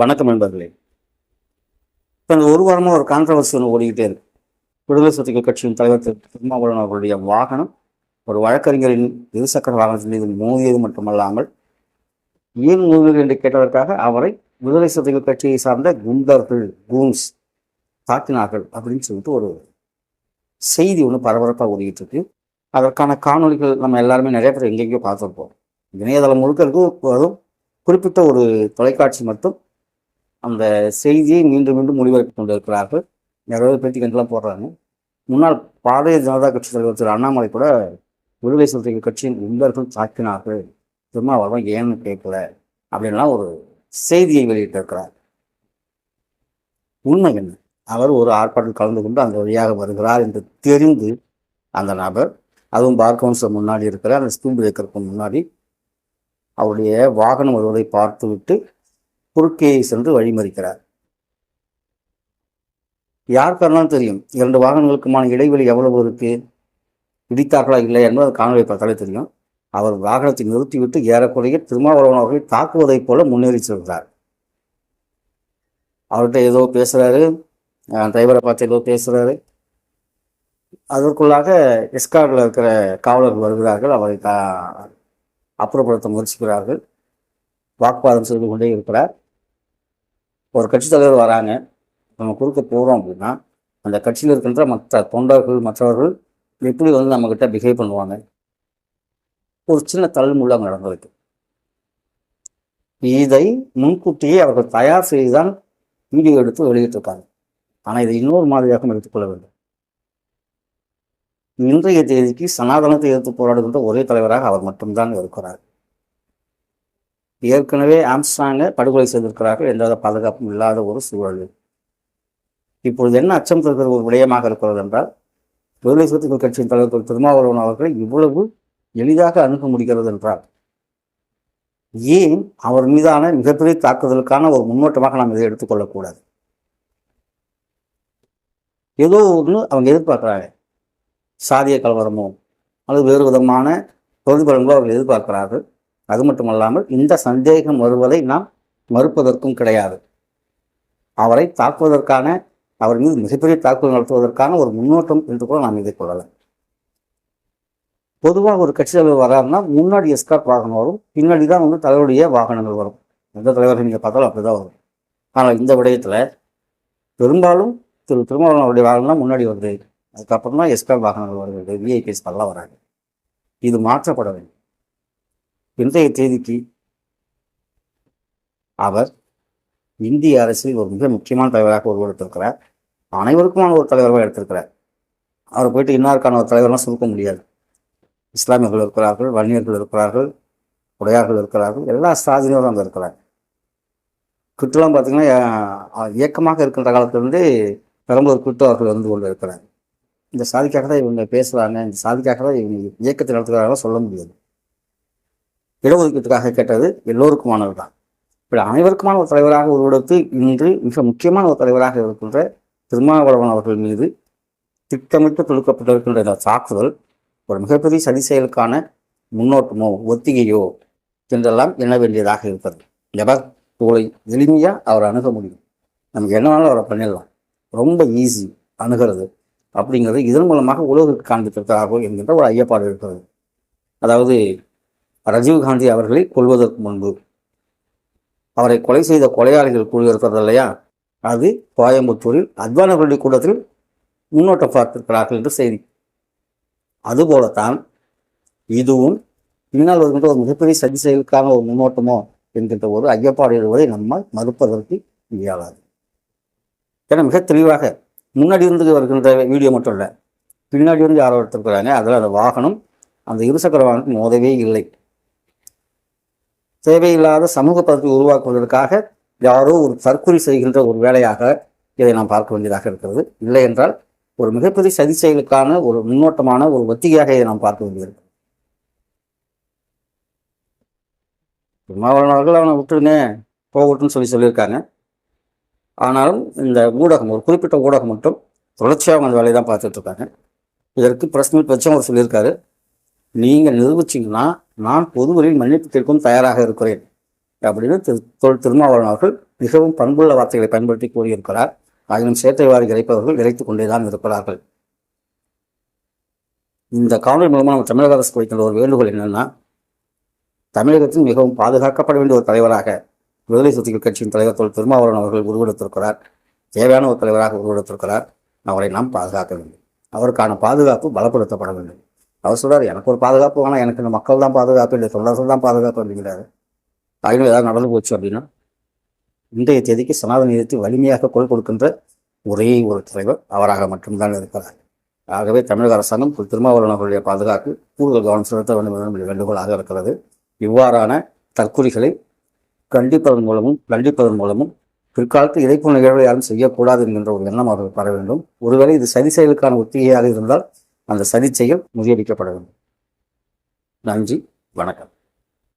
வணக்கம் நண்பர்களே. இப்போ இந்த ஒரு வாரமாக ஒரு கான்ட்ரவர்சி ஒன்று ஓடிக்கிட்டே இருக்கு. விடுதலை சிறுத்தைகள் கட்சியின் தலைவர் திரு. திருமாவளவன் அவருடைய வாகனம் ஒரு வழக்கறிஞரின் இருசக்கர வாகனத்தின் மீது மோதியது மட்டுமல்லாமல் ஏன் மோதியது என்று கேட்டதற்காக அவரை விடுதலை சிறுத்தைகள் கட்சியை சார்ந்த குண்டர்கள் கூன்ஸ் தாக்கினார்கள் அப்படின்னு சொல்லிட்டு ஒரு செய்தி ஒன்று பரபரப்பாக ஓடிக்கிட்டு இருக்கு. அதற்கான காணொளிகள் நம்ம எல்லாருமே நிறைய பேர் எங்கெங்கேயோ பார்த்துருப்போம். இணையதளம் முழுக்க இருக்கும். அதுவும் குறிப்பிட்ட ஒரு தொலைக்காட்சி மட்டும் அந்த செய்தியை மீண்டும் மீண்டும் மொழிபெயர்த்து கொண்டிருக்கிறார்கள். நிறைய பேட்டி கண்டுலாம் போடுறாங்க. முன்னாள் பாரதிய ஜனதா கட்சி தலைவர் திரு அண்ணாமலை கூட விடுதலை சிறுத்தைகள் கட்சியின் குண்டர்கள் தாக்கினார்கள். திருமாவளவன் ஏன்னு கேட்கல அப்படின்லாம் ஒரு செய்தியை வெளியிட்டிருக்கிறார். உண்மை என்ன? அவர் ஒரு ஆர்ப்பாட்டத்தில் கலந்து கொண்டு அந்த வழியாக வருகிறார் என்று தெரிந்து அந்த நபர் அதுவும் பார் கவுன்சிலர் முன்னாடி இருக்கிற அந்த ஸ்பீட் பிரேக்கருக்கு முன்னாடி அவருடைய வாகனம் வருவதை பார்த்துவிட்டு குறுக்கே சென்று வழிமறிக்கிறார். யாருக்காருனாலும் தெரியும்? இரண்டு வாகனங்களுக்குமான இடைவெளி எவ்வளவு இருக்கு? இடித்தார்களா இல்லை என்பது காணொலி பார்த்தாலே தெரியும். அவர் வாகனத்தை நிறுத்திவிட்டு ஏறக்குறைய திருமாவளவன் அவர்களை தாக்குவதைப் போல முன்னேறி செல்கிறார். அவர்கிட்ட ஏதோ பேசுறாரு. டிரைவரை பார்த்து ஏதோ பேசுறாரு. அதற்குள்ளாக எஸ்கார்டில் இருக்கிற காவலர்கள் வருகிறார்கள். அவரை அப்புறப்படுத்த முயற்சிக்கிறார்கள். வாக்குவாதம் செய்து கொண்டே இருக்கிறார். ஒரு கட்சித் தலைவர் வராங்க நம்ம குறுக்க போகிறோம் அப்படின்னா அந்த கட்சியில் இருக்கின்ற மற்ற தொண்டர்கள் மற்றவர்கள் எப்படி வந்து நம்மக்கிட்ட பிஹேவ் பண்ணுவாங்க? ஒரு சின்ன தள்ளுமுள்ள அங்கே நடந்திருக்கு. இதை முன்கூட்டியே அவர்கள் தயார் செய்துதான் வீடியோ எடுத்து வெளியிட்டிருக்காங்க. ஆனால் இதை இன்னொரு மாதிரியாகவும் எடுத்துக்கொள்ள வேண்டும். இன்றைய தேதிக்கு சனாதனத்தை எதிர்த்து போராடுகின்ற ஒரே தலைவராக அவர் மட்டும்தான் இருக்கிறார். ஏற்கனவே ஆம்ஸ்டாங்கை படுகொலை செய்திருக்கிறார்கள் எந்தவித பாதுகாப்பும் இல்லாத ஒரு சூழல். இப்பொழுது என்ன அச்சம் தருகிற ஒரு விடயமாக இருக்கிறது என்றால் விடுதலை சிறுத்தைகள் கட்சியின் தலைவர் திரு. திருமாவளவன் அவர்களை இவ்வளவு எளிதாக அணுக முடிகிறது என்றால் ஏன் அவர் மீதான மிகப்பெரிய தாக்குதலுக்கான ஒரு முன்னோட்டமாக நாம் இதை எடுத்துக்கொள்ளக்கூடாது ஏதோ ஒன்று அவங்க எதிர்பார்க்குறாங்க சாதிய கலவரமோ அல்லது வேறு விதமான பிரதிபலங்களோ அவர்கள் எதிர்பார்க்கிறார்கள். அது மட்டுமல்லாமல் இந்த சந்தேகம் வருவதை நாம் மறுப்பதற்கும் கிடையாது. அவரை தாக்குவதற்கான அவர் மீது மிகப்பெரிய தாக்குதல் நடத்துவதற்கான ஒரு முன்னோட்டம் என்று கூட நாம் இதை கொள்ளலாம். பொதுவாக ஒரு கட்சி தலைவர் வராருன்னா முன்னாடி எஸ்கார்ட் வாகனம் வரும் பின்னாடி தான் வந்து தலைவருடைய வாகனங்கள் வரும். எந்த தலைவர்கள் நீங்கள் பார்த்தாலும் அப்படிதான் வரும். ஆனால் இந்த விடயத்தில் பெரும்பாலும் திரு திருமாவளவன் அவருடைய வாகனம் முன்னாடி வருது. அதுக்கப்புறம் தான் எஸ்கார்ட் வாகனங்கள் வருகிறது விஐபிஎஸ் எல்லாம் வராங்க இது மாற்றப்பட வேண்டும். இன்றைய தேதிக்கு அவர் இந்திய அரசில் ஒரு மிக முக்கியமான தலைவராக உருவெடுத்திருக்கிறார். அனைவருக்குமான ஒரு தலைவராக எடுத்திருக்கிறார். அவர் போயிட்டு இன்னாருக்கான ஒரு தலைவர்லாம் சுருக்க முடியாது. இஸ்லாமியர்கள் இருக்கிறார்கள் வன்னியர்கள் இருக்கிறார்கள் உடையார்கள் இருக்கிறார்கள் எல்லா சாதியினரும் அங்கே இருக்கிறார். கிட்டலாம் பார்த்தீங்கன்னா இயக்கமாக இருக்கின்ற காலத்திலிருந்து பெரம்பலூர் கிட்டு அவர்கள் வந்து கொண்டு இருக்கிறார். இந்த சாதிக்காக தான் இவங்க பேசுகிறாங்க இந்த சாதிக்காக தான் இவங்க இயக்கத்தை நடத்துகிறாங்க சொல்ல முடியாது. இடஒதுக்கீட்டுக்காக கேட்டது எல்லோருக்குமானது தான் இப்படி அனைவருக்குமான ஒரு தலைவராக உருவெடுத்து இன்று மிக முக்கியமான ஒரு தலைவராக இருக்கின்ற திருமாவளவன் அவர்கள் மீது திட்டமிட்டு தொடுக்கப்பட்டிருக்கின்ற இந்த தாக்குதல் ஒரு மிகப்பெரிய சதி செயலுக்கான முன்னோட்டமோ ஒத்திகையோ என்றெல்லாம் எண்ண வேண்டியதாக இருப்பது. எவர் இவ்வளோ எளிமையாக அவரை அணுக முடியும்? நமக்கு என்ன வேணாலும் அவரை பண்ணிடலாம். ரொம்ப ஈஸி அணுகிறது. அப்படிங்கிறது இதன் மூலமாக உலகிற்கு காண்பித்திருக்கிறார்கள் என்கின்ற ஒரு ஐயப்பாடு இருக்கிறது. அதாவது ரஜீவ்காந்தி அவர்களை கொல்வதற்கு முன்பு. அவரை கொலை செய்த கொலையாளிகள் குழு இருக்கிறது இல்லையா? அது கோயம்புத்தூரில் அத்வானி கூட்டத்தில் முன்னோட்டம் பார்த்திருக்கிறார்கள் என்று செய்தி. அதுபோலத்தான் இதுவும் பின்னால் வருகின்ற ஒரு மிகப்பெரிய சதி செயலுக்கான ஒரு முன்னோட்டமோ என்கின்ற ஒரு ஐயப்பாடு எழுவதை நம்மால் மறுப்பதற்கு இயலாது. ஏன்னா மிக தெளிவாக முன்னாடி இருந்து வருகின்ற வீடியோ மட்டும் இல்லை பின்னாடி இருந்து யாரோ எடுத்திருக்கிறாங்க அதில் அந்த வாகனம் அந்த இருசக்கர வாகனத்துக்கு மோதவே இல்லை. தேவையில்லாத சமூக பதவி உருவாக்குவதற்காக யாரோ ஒரு தற்கொலை செய்கின்ற ஒரு வேலையாக இதை நாம் பார்க்க வேண்டியதாக இருக்கிறது. இல்லை என்றால் ஒரு மிகப்பெரிய சதி செயலுக்கான ஒரு முன்னோட்டமான ஒரு ஒத்திகையாக இதை நாம் பார்க்க வேண்டியது திருமாவளவன் அவர்கள் அவனை விட்டுருங்க போகட்டும்னு சொல்லி சொல்லியிருக்காங்க. ஆனாலும் இந்த ஊடகம் ஒரு குறிப்பிட்ட ஊடகம் மட்டும் தொடர்ச்சியாக அந்த வேலையை தான் பார்த்துட்டு இருக்காங்க. இதற்கு பிரஸ் மீட் வச்சு அவர் சொல்லியிருக்காரு. நீங்கள் நிரூபிச்சிங்கன்னா நான் பொதுவரில் மன்னிப்பு கேட்கும் தயாராக இருக்கிறேன் அப்படின்னு திரு தொல் திருமாவளவன் அவர்கள் மிகவும் பண்புள்ள வார்த்தைகளை பயன்படுத்தி கூறியிருக்கிறார். ஆயினும் சேத்தைவாரி இறைப்பவர்கள் இறைத்துக் கொண்டேதான் இருக்கிறார்கள். இந்த காணொலி மூலமாக நம்ம தமிழக அரசு வைக்கின்ற ஒரு வேண்டுகோள் என்னென்னா தமிழகத்தில் மிகவும் பாதுகாக்கப்பட வேண்டிய ஒரு தலைவராக விடுதலை சுத்திகள் கட்சியின் தலைவர் தொல் திருமாவளவன் அவர்கள் உருவெடுத்திருக்கிறார். தேவையான ஒரு தலைவராக உருவெடுத்திருக்கிறார். அவரை நாம் பாதுகாக்க வேண்டும். அவருக்கான பாதுகாப்பு பலப்படுத்தப்பட வேண்டும். அவர் சொல்கிறார் எனக்கு ஒரு பாதுகாப்பு வேணாம். எனக்கு இந்த மக்கள் தான் பாதுகாப்பு இல்லை தொண்டர்கள் தான் பாதுகாப்பு அப்படிங்கிறாரு. ஆயினும் ஏதாவது நடந்து போச்சு அப்படின்னா இன்றைய தேதிக்கு சனாதன நீதிக்கு வலிமையாக குரல் கொடுக்கின்ற ஒரே ஒரு தலைவர் அவராக மட்டும்தான் இருக்கிறார். ஆகவே தமிழக அரசாங்கம் திரு திருமாவளவன் அவர்களுடைய பாதுகாப்பு கூடுதல் கவனம் செலுத்த வேண்டும் என்ற வேண்டுகோளாக இருக்கிறது. இவ்வாறான தற்கொலைகளை கண்டிப்பதன் மூலமும் கண்டிப்பதன் மூலமும் பிற்காலத்தில் இறைப்பு நிகழ்வை யாரும் செய்யக்கூடாது என்கின்ற ஒரு எண்ணம் அவர்கள் பெற வேண்டும். ஒருவேளை இது சதி செயலுக்கான ஒத்திகையாக இருந்தால் அந்த சதி முறியடிக்கப்பட வேண்டும். நன்றி வணக்கம்.